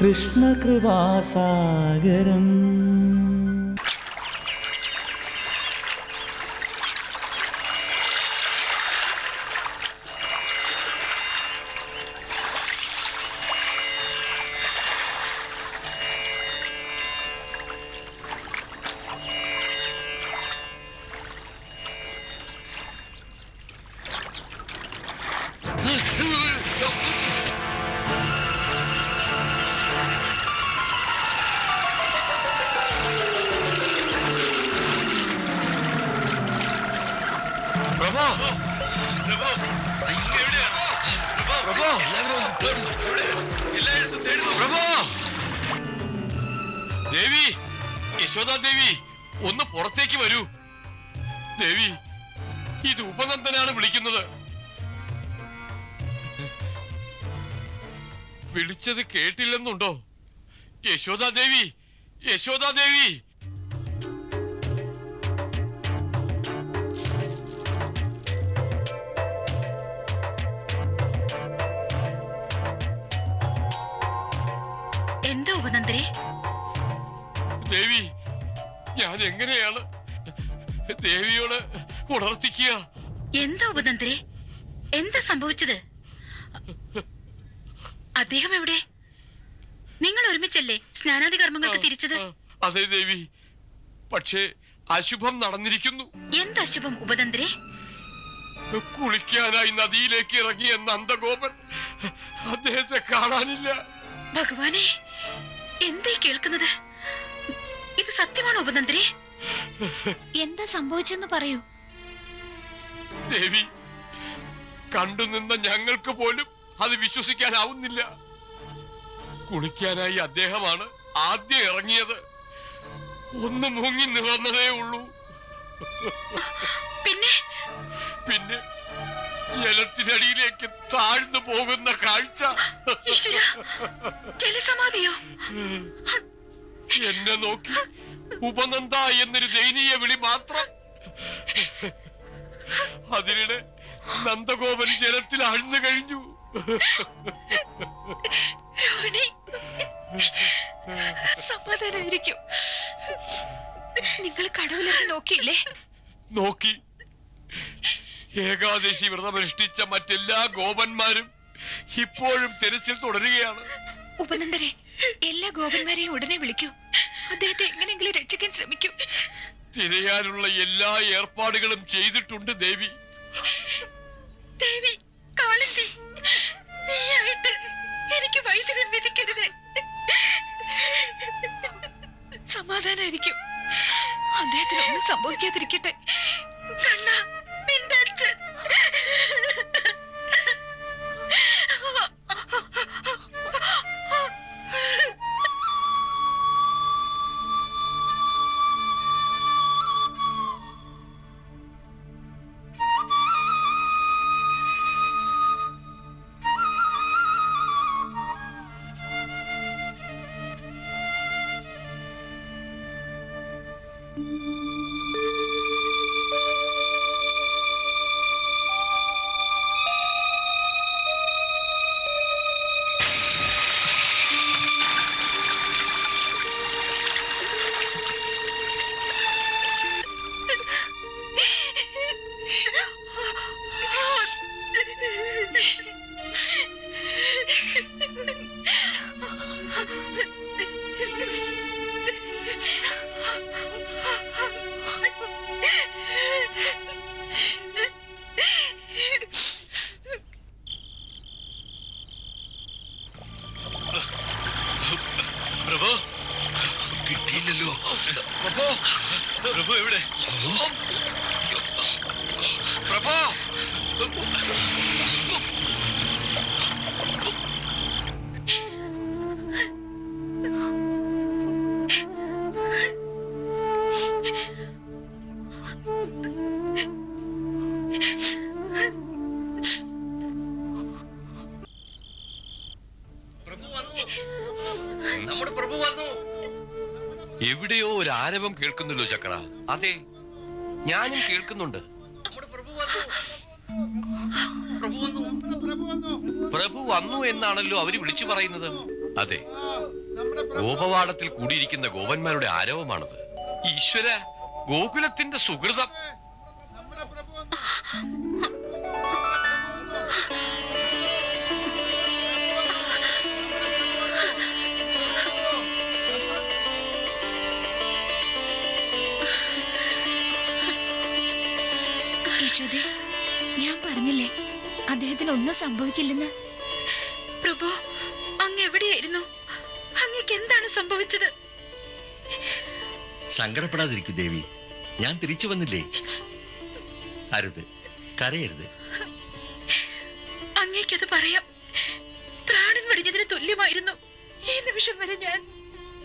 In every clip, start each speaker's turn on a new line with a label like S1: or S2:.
S1: കൃഷ്ണകൃപാസാഗരം
S2: ദേവി യശോദാ ദേവി ഒന്ന് പുറത്തേക്ക് വരൂ. ദേവി ഇത് ഉപനന്ദനാണ് വിളിക്കുന്നത്. വിളിച്ചത് കേട്ടില്ലെന്നുണ്ടോ? യശോദാ ദേവി യശോദാ ദേവി
S3: എന്താ ഉപനന്ദരെ
S2: ദേവി ഞാൻ എങ്ങനെയാണ് ദേവിയോട് ഉണർത്തിക്കുക?
S3: എന്താ ഉപനന്ദരെ എന്താ സംഭവിച്ചത്? അദ്ദേഹം എവിടെ? നിങ്ങൾ ഒരുമിച്ചല്ലേ സ്നാനാദി കർമ്മങ്ങൾക്ക് തിരിച്ചത്?
S2: അതെ ദേവി. പക്ഷേ അശുഭം നടന്നിരിക്കുന്നു.
S3: എന്താ ശുഭം ഉപനന്ദരെ
S2: കുളിക്കാനായി നദിയിലേക്ക് ഇറങ്ങിയ നന്ദഗോപൻ അദ്ദേഹത്തെ കാണാനില്ല.
S3: ഭഗവാനെ എന്തേ കേൾക്കുന്നത്? ഇത് സത്യമാണോ ഉപനന്ദ്രി എന്താ സംഭവിച്ചെന്ന് പറയൂ.
S2: ദേവി കണ്ടു നിന്ന ഞങ്ങൾക്ക് പോലും അത് വിശ്വസിക്കാനാവുന്നില്ല. കുളിക്കാനായി അദ്ദേഹമാണ് ആദ്യം ഇറങ്ങിയത്. ഒന്ന് മുങ്ങി നിറന്നതേ ഉള്ളൂ.
S3: പിന്നെ?
S2: പിന്നെ ജലത്തിനടിയിലേക്ക് താഴ്ന്നു പോകുന്ന കാഴ്ച.
S3: ജലസമാധിയോ?
S2: എന്നെ നോക്കി ഉപനന്ദ എന്നൊരു ദയനീയ വിളി മാത്രം. അതിനിടെ നന്ദഗോപൻ ജലത്തിൽ ആഴ്ന്നു കഴിഞ്ഞു.
S4: സമാധാനായിരിക്കും. നിങ്ങൾ കടവിലൊക്കെ നോക്കിയില്ലേ?
S2: നോക്കി. ഏകാദശി വ്രതമനുഷ്ഠിച്ച മറ്റെല്ലാ ഗോപന്മാരും ഇപ്പോഴും തെരച്ചിൽ തുടരുകയാണ്.
S4: ഉപനന്ദരെ എല്ലാ ഗോപന്മാരെയും ഉടനെ വിളിക്കൂ. അദ്ദേഹത്തെ എങ്ങനെയെങ്കിലും രക്ഷിക്കാൻ ശ്രമിക്കൂ.
S2: തിരയാനുള്ള എല്ലാ ഏർപ്പാടുകളും ചെയ്തിട്ടുണ്ട് ദേവി.
S3: ദേവി കാളിന്തി നീയായിട്ട് എനിക്ക് വൈദ്യുതി വിധിക്കരുത്.
S4: സമാധാനായിരിക്കും അദ്ദേഹത്തിന് ഒന്നും സംഭവിക്കാതിരിക്കട്ടെ.
S5: പ്രഭു പ്രഭു എവിടെ?
S2: പ്രഭോ!
S5: നമ്മുടെ പ്രഭു വന്നു.
S2: എവിടെയോ ഒരു ആരവം കേൾക്കുന്നല്ലോ ചക്ര? അതെ ഞാനും കേൾക്കുന്നുണ്ട്.
S5: നമ്മുടെ പ്രഭു വന്നു. പ്രഭു വന്നു.
S6: പ്രഭു വന്നു എന്നാണല്ലോ അവർ വിളിച്ചു പറയുന്നത്. അതെ ഗോപവാടത്തിൽ കൂടിയിരിക്കുന്ന ഗോപന്മാരുടെ ആരവമാണത്. ഈശ്വര ഗോകുലത്തിന്റെ സുഹൃതം.
S4: യശോദേ ഞാൻ പറഞ്ഞില്ലേ അദ്ദേഹത്തിന് ഒന്നും സംഭവിക്കില്ലെന്ന്?
S2: പ്രഭു അങ്ങ് എവിടെയായിരുന്നു? അങ്ങക്ക് എന്താണ് സംഭവിച്ചത്?
S5: സങ്കടപ്പെടാതിരിക്കൂ ദേവി. ഞാൻ തിരിച്ചു വന്നില്ലേ? അരുത്. കരയരുത്.
S2: അങ്ങേക്കത് പറയാം. പ്രാണൻ വെടിഞ്ഞതിന് തുല്യമായിരുന്നു. ഈ നിമിഷം വരെ ഞാൻ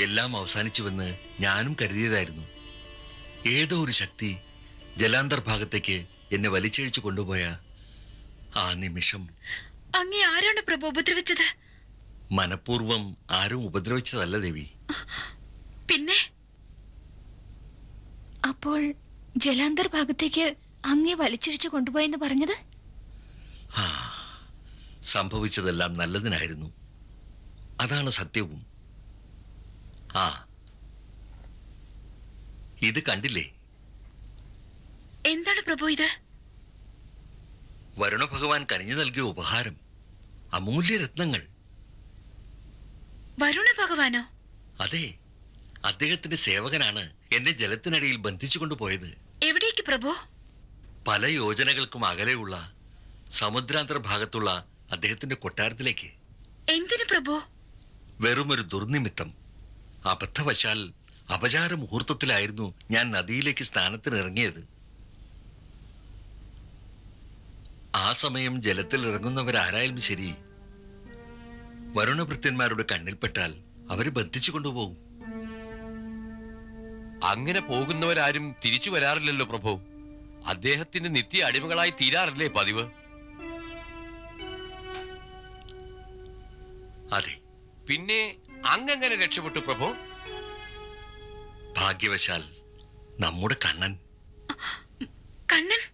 S5: എല്ലാം അവസാനിച്ചുവെന്ന് ഞാനും കരുതിയതായിരുന്നു. ഏതോ ഒരു ശക്തി ജലാന്തർ ഭാഗത്തേക്ക് എന്നെ വലിച്ചഴിച്ചു കൊണ്ടുപോയ ആ നിമിഷം
S2: അങ്ങേ ആരാണ് പ്രഭു ഉപദ്രവിച്ചത്?
S5: മനപൂർവം ആരും ഉപദ്രവിച്ചതല്ല ദേവി.
S2: പിന്നെ?
S4: അപ്പോൾ ജലാന്തർ ഭാഗത്തേക്ക് അങ്ങേ വലിച്ചിഴിച്ചു കൊണ്ടുപോയെന്ന് പറഞ്ഞത്?
S5: ആ സംഭവിച്ചതെല്ലാം നല്ലതിനായിരുന്നു. അതാണ് സത്യവും. ആ ഇത് കണ്ടില്ലേ?
S2: എന്താണ് പ്രഭു ഇത്?
S5: വരുണ ഭഗവാൻ കനിഞ്ഞു നൽകിയ ഉപഹാരം അമൂല്യ രത്നങ്ങൾ
S2: വരുണ ഭഗവാനോ?
S5: അതെ അദ്ദേഹത്തിന്റെ സേവകനാണ് എന്നെ ജലത്തിനടിയിൽ ബന്ധിച്ചു കൊണ്ടുപോയത്
S2: എവിടേക്ക് പ്രഭു?
S5: പല യോജനകൾക്കും അകലെയുള്ള സമുദ്രാന്തർ ഭാഗത്തുള്ള അദ്ദേഹത്തിന്റെ കൊട്ടാരത്തിലേക്ക്.
S2: എന്തിനു പ്രഭു?
S5: വെറുമൊരു ദുർനിമിത്തം. അബദ്ധവശാൽ അപചാര മുഹൂർത്തത്തിലായിരുന്നു ഞാൻ നദിയിലേക്ക് സ്നാനത്തിന് ഇറങ്ങിയത് ആ സമയം ജലത്തിൽ ഇറങ്ങുന്നവരാരായാലും ശരി. വരുണഭൃത്യന്മാരുടെ കണ്ണിൽപ്പെട്ടാൽ അവർ ബന്ധിച്ചു കൊണ്ടുപോകും.
S6: അങ്ങനെ പോകുന്നവരാരും തിരിച്ചു വരാറില്ലല്ലോ പ്രഭു. അദ്ദേഹത്തിന്റെ നിത്യ അടിമകളായി തീരാറില്ലേ പതിവ്?
S5: അതെ.
S6: പിന്നെ അങ്ങെങ്ങനെ രക്ഷപ്പെട്ടു പ്രഭു?
S5: ഭാഗ്യവശാൽ നമ്മുടെ കണ്ണൻ.
S2: കണ്ണൻ?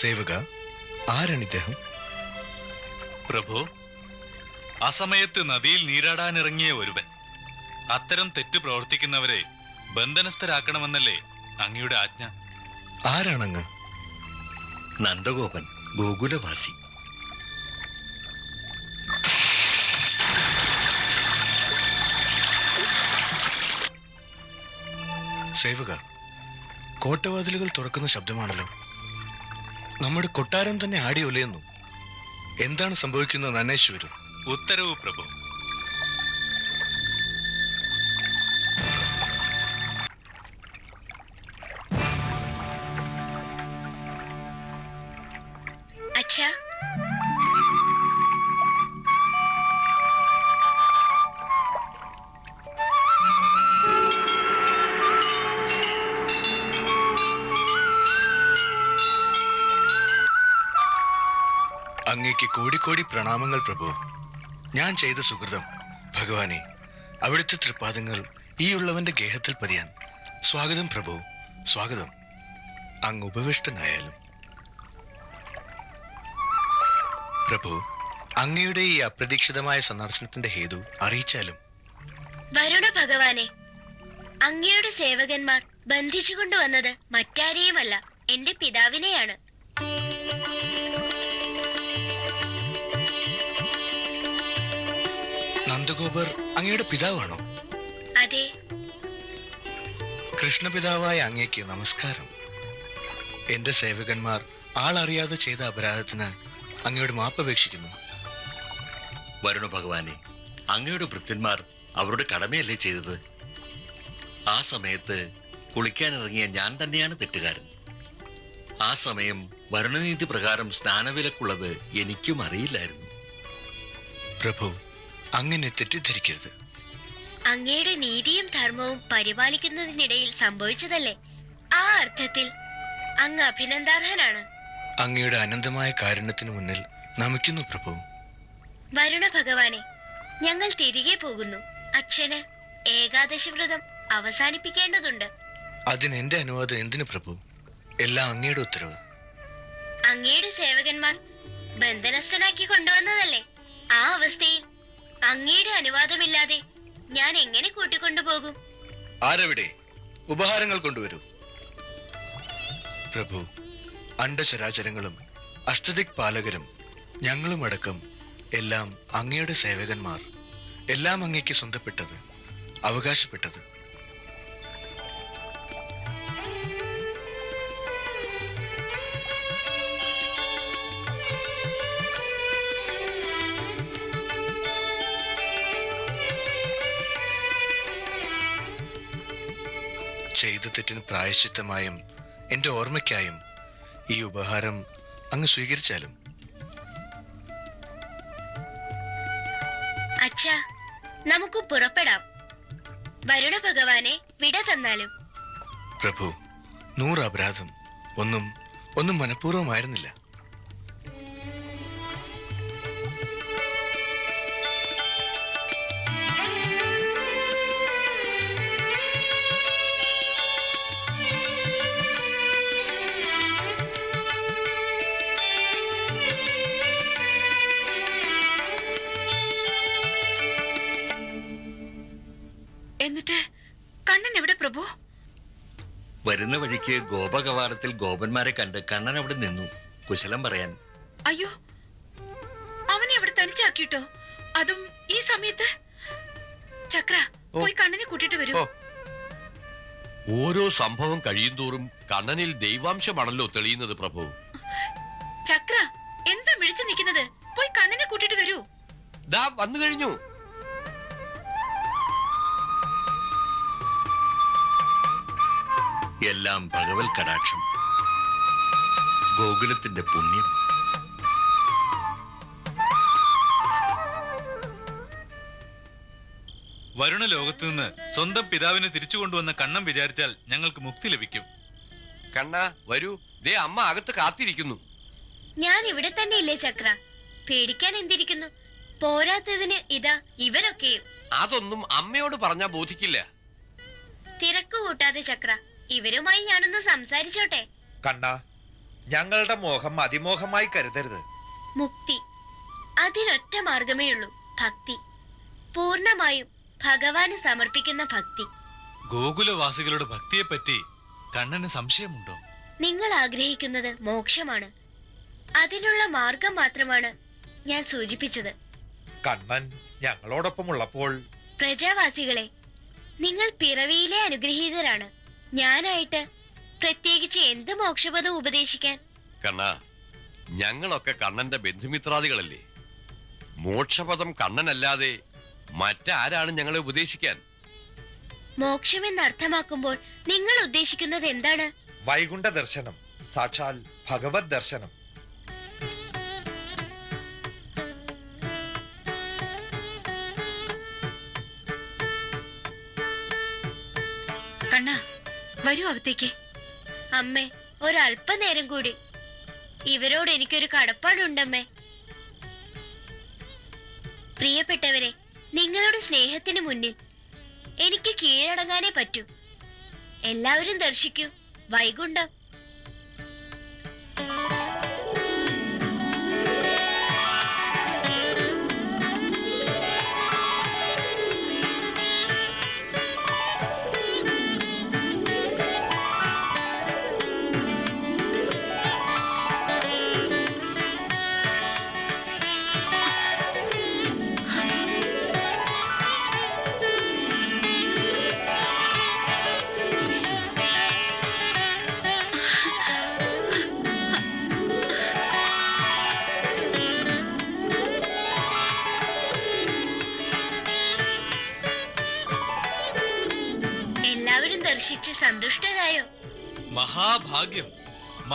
S7: സേവക ആരാണ് ഇദ്ദേഹം?
S8: പ്രഭു അസമയത്ത് നദിയിൽ നീരാടാനിറങ്ങിയ ഒരുവൻ. അത്തരം തെറ്റ് പ്രവർത്തിക്കുന്നവരെ ബന്ധനസ്ഥരാക്കണമെന്നല്ലേ അങ്ങയുടെ ആജ്ഞ?
S7: ആരാണങ്ങ്?
S5: നന്ദഗോപൻ ഗോകുലവാസി.
S7: സേവക കോട്ടവാതിലുകൾ തുറക്കുന്ന ശബ്ദമാണല്ലോ. നമ്മുടെ കൊട്ടാരം തന്നെ ആടിയൊലയുന്നു. എന്താണ് സംഭവിക്കുന്നത് അന്വേഷിച്ചു
S8: ഉത്തരവ് പ്രഭു.
S7: അങ്ങേക്ക് കോടിക്കോടി പ്രണാമങ്ങൾ പ്രഭു. ഞാൻ ചെയ്ത സുഹൃതം ഭഗവാനെ. അവിടുത്തെ തൃപ്പാദങ്ങൾ ഈ ഉള്ളവന്റെ ഗേഹത്തിൽ പതിയാൻ. സ്വാഗതം പ്രഭു. സ്വാഗതം. അങ്ങ് ഉപവിഷ്ടനായാലും. പ്രഭു അങ്ങയുടെ ഈ അപ്രതീക്ഷിതമായ സന്ദർശനത്തിന്റെ ഹേതു അറിയിച്ചാലും?
S9: വരുണ ഭഗവാനെ അങ്ങയുടെ സേവകന്മാർ ബന്ധിച്ചുകൊണ്ടുവന്നത് മറ്റാരെയുമല്ല എന്റെ പിതാവിനെയാണ്.
S7: നന്ദഗോപർ അങ്ങയുടെ പിതാവാണോ?
S9: അതെ.
S7: കൃഷ്ണപിതാവായ അങ്ങേക്ക് നമസ്കാരം. എന്റെ സേവകന്മാർ ആളറിയാതെ ചെയ്ത അപരാധത്തിന് അങ്ങയോട് മാപ്പപേക്ഷിക്കുന്നു
S5: വരുണ ഭഗവാനെ അങ്ങയുടെ ഭൃത്യന്മാർ അവരുടെ കടമയല്ലേ ചെയ്തത്? ആ സമയത്ത് കുളിക്കാനിറങ്ങിയ ഞാൻ തന്നെയാണ് തെറ്റുകാരൻ. ആ സമയം വരുണനീതി പ്രകാരം സ്നാനവിലക്കുള്ളത് എനിക്കും അറിയില്ലായിരുന്നു.
S7: പ്രഭു അങ്ങനെ തെറ്റിദ്ധരിക്കരുത്.
S9: അങ്ങയുടെ നീതിയും ധർമ്മവും പരിപാലിക്കുന്നതിനിടയിൽ സംഭവിച്ചതല്ലേ? ആ അർത്ഥത്തിൽ അങ്ങ് അഭിനന്ദാർഹനാണ്.
S7: അങ്ങയുടെ അനന്തമായ കാരുണ്യത്തിന് മുന്നിൽ നമിക്കുന്നു പ്രഭു.
S9: വരുണ ഭഗവാനെ ഞങ്ങൾ തിരികെ പോകുന്നു. അച്ഛന് ഏകാദശി വ്രതം അവസാനിപ്പിക്കേണ്ടതുണ്ട്.
S7: അതിന് എന്റെ അനുവാദം എന്തിനു പ്രഭു? എല്ലാം അങ്ങയുടെ ഉത്തരവ്.
S9: അങ്ങയുടെ സേവകന്മാർ ബന്ധനസ്ഥനാക്കി കൊണ്ടുവന്നതല്ലേ? ആ അവസ്ഥയിൽ അങ്ങയുടെ അനുവാദമില്ലാതെ ഞാൻ എങ്ങനെ കൂട്ടിക്കൊണ്ടുപോകും
S7: ആരവിടെ? ഉപഹാരങ്ങൾ കൊണ്ടുവരൂ. പ്രഭു അണ്ടശരാചരങ്ങളും അഷ്ടദിക് പാലകരും ഞങ്ങളും അടക്കം എല്ലാം അങ്ങയുടെ സേവകന്മാർ. എല്ലാം അങ്ങയ്ക്ക് സ്വന്തപ്പെട്ടത് അവകാശപ്പെട്ടത്. ചെയ്ത തെറ്റിന് പ്രായശ്ചിത്തമായും എന്റെ ഓർമ്മയ്ക്കായും ഈ ഉപഹാരം അങ്ങ് സ്വീകരിച്ചാലും.
S9: അച്ഛാ നമുക്ക് പുറപ്പെടാം. വരുണ ഭഗവാനെ വിട തന്നാലും.
S7: പ്രഭു നൂറ് അപരാധം. ഒന്നും ഒന്നും
S2: മനഃപൂർവമായിരുന്നില്ല.
S5: വരുന്ന വഴിക്ക് ഗോപകവാടത്തിൽ ഗോപന്മാരെ കണ്ട് കണ്ണൻ അവിടെ നിന്നു. കുശലം പറയാൻ.
S2: അയ്യോ അവനെ അവിടെ തനിച്ചാക്കിട്ടോ അതും ഈ സമയത്ത്? ചക്ര പോയി കണ്ണനെ കൂട്ടിട്ട് വരൂ.
S6: ഓരോ സംഭവം കഴിയും തോറും കണ്ണനിൽ ദൈവാംശമാണല്ലോ തെളിയുന്നത് പ്രഭു.
S2: ചക്ര എന്താ മിഴിച്ചു നിൽക്കുന്നത്? പോയി കണ്ണനെ കൂട്ടിട്ട് വരൂ.
S6: ദാ വന്നു കഴിഞ്ഞു.
S5: എല്ലാം ഭഗവൽ കടാക്ഷം. ഗോകുലത്തിന്റെ പുണ്യം.
S8: വരുണ ലോകത്ത് നിന്ന് സ്വന്തം പിതാവിനെ തിരിച്ചു കൊണ്ടുവന്ന കണ്ണം വിചാരിച്ചാൽ ഞങ്ങൾക്ക് മുക്തി ലഭിക്കും.
S6: കണ്ണ വരൂ. ദേ അമ്മ അകത്ത് കാത്തിരിക്കുന്നു.
S9: ഞാൻ ഇവിടെ തന്നെ ഇല്ലേ ചക്ര. പേടിക്കാൻ എന്തിരിക്കുന്നു? പോരാത്തതിന് ഇതാ ഇവരൊക്കെയും.
S6: അതൊന്നും അമ്മയോട് പറഞ്ഞാ ബോധിക്കില്ല.
S9: തിരക്ക് കൂട്ടാതെ ചക്ര. ഇവരുമായി ഞാനൊന്ന് സംസാരിച്ചോട്ടെ.
S10: കണ്ണ ഞങ്ങളുടെ മോഹം അതിമോഹമായി കരുതരുത്.
S9: മുക്തി. അതിനൊറ്റ മാർഗമേ ഉള്ളൂ ഭക്തി. പൂർണമായും ഭഗവാന് സമർപ്പിക്കുന്ന ഭക്തി.
S8: ഗോകുലവാസികളുടെ ഭക്തിയെ പറ്റി കണ്ണന് സംശയമുണ്ടോ?
S9: നിങ്ങൾ ആഗ്രഹിക്കുന്നത് മോക്ഷമാണ്. അതിനുള്ള മാർഗം മാത്രമാണ് ഞാൻ സൂചിപ്പിച്ചത്.
S10: കണ്ണൻ ഞങ്ങളോടൊപ്പം ഉള്ളപ്പോൾ
S9: പ്രജാവാസികളെ നിങ്ങൾ പിറവിയിലെ അനുഗ്രഹീതരാണ്. ഞാനായിട്ട് പ്രത്യേകിച്ച് എന്ത് മോക്ഷപദം ഉപദേശിക്കാൻ?
S6: കണ്ണ ഞങ്ങളൊക്കെ കണ്ണന്റെ ബന്ധുമിത്രാദികളല്ലേ. മോക്ഷപദം കണ്ണനല്ലാതെ മറ്റാരാണ് ഞങ്ങളെ ഉപദേശിക്കാൻ?
S9: മോക്ഷമെന്ന് അർത്ഥമാക്കുമ്പോൾ നിങ്ങൾ ഉദ്ദേശിക്കുന്നത് എന്താണ്?
S10: വൈകുണ്ഠ ദർശനം സാക്ഷാൽ ഭഗവത് ദർശനം.
S2: കണ്ണ വരൂ അകത്തേക്ക്.
S9: അമ്മേ ഒരല്പനേരം കൂടി. ഇവരോട് എനിക്കൊരു കടപ്പാടുണ്ടമ്മേ. പ്രിയപ്പെട്ടവരെ നിങ്ങളുടെ സ്നേഹത്തിന് മുന്നിൽ എനിക്ക് കീഴടങ്ങാനേ പറ്റൂ. എല്ലാവരും ദർശിക്കൂ. വൈകുണ്ഠം.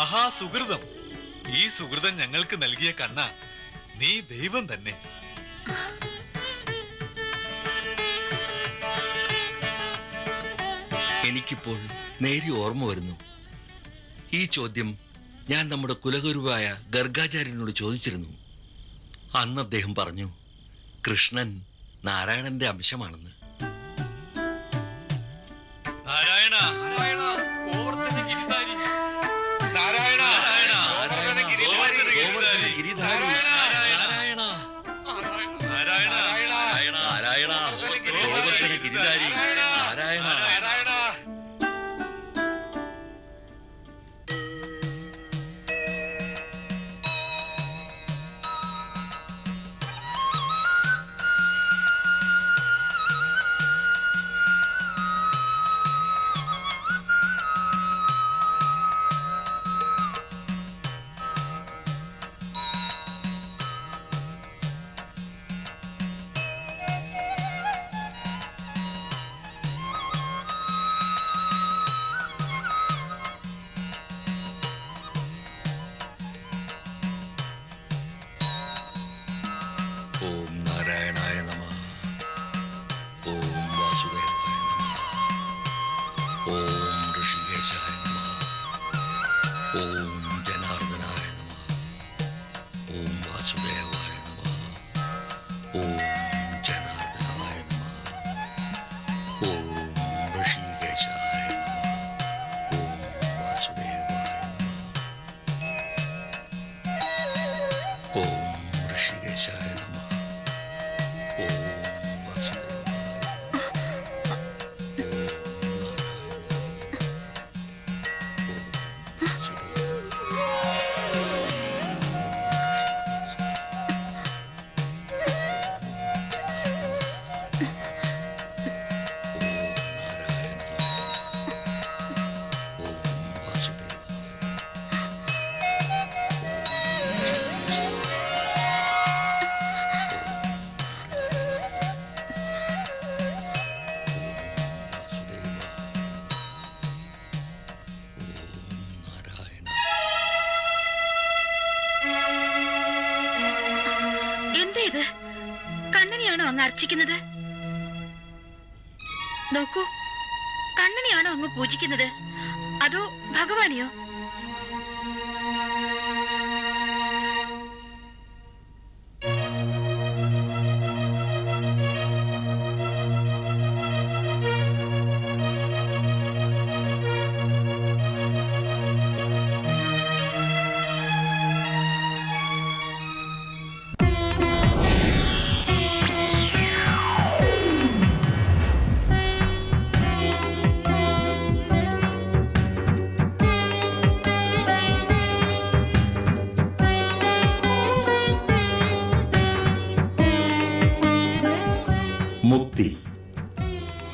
S8: മഹാസുഹൃതം. ഈ സുഹൃതം ഞങ്ങൾക്ക് നൽകിയ കണ്ണ നീ ദൈവം തന്നെ.
S5: എനിക്കിപ്പോൾ നേരി ഓർമ്മ വരുന്നു. ഈ ചോദ്യം ഞാൻ നമ്മുടെ കുലഗുരുവായ ഗർഗാചാര്യനോട് ചോദിച്ചിരുന്നു. അന്ന് അദ്ദേഹം പറഞ്ഞു കൃഷ്ണൻ നാരായണന്റെ അംശമാണെന്ന്. 이렇게 기다리.
S2: Om Rishi Geshaya അങ്ങ് അർച്ചിക്കുന്നത് നോക്കൂ കണ്ണനെയാണോ അങ്ങ് പൂജിക്കുന്നത്? അതോ ഭഗവാനെയോ?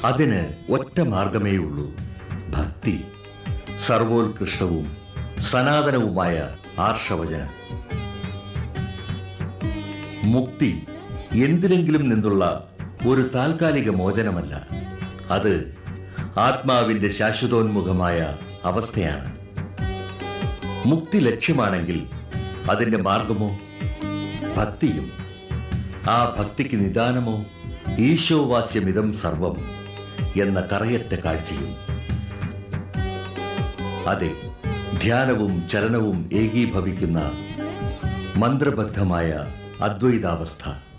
S11: അതിന് ഒറ്റ മാർഗമേയുള്ളൂ ഭക്തി. സർവോത്കൃഷ്ടവും സനാതനവുമായ ആർഷവചനം. മുക്തി എന്തിനെങ്കിലും നിന്നുള്ള ഒരു താൽക്കാലിക മോചനമല്ല. അത് ആത്മാവിന്റെ ശാശ്വതോന്മുഖമായ അവസ്ഥയാണ്. മുക്തി ലക്ഷ്യമാണെങ്കിൽ അതിന്റെ മാർഗമോ? ഭക്തിയും. ആ ഭക്തിക്ക് നിദാനമോ? ഈശോവാസ്യമിതം സർവം. എന്ന കറയറ്റ കാഴ്ചയും. അതെ ധ്യാനവും ചലനവും ഏകീഭവിക്കുന്ന മന്ത്രബദ്ധമായ അദ്വൈതാവസ്ഥ.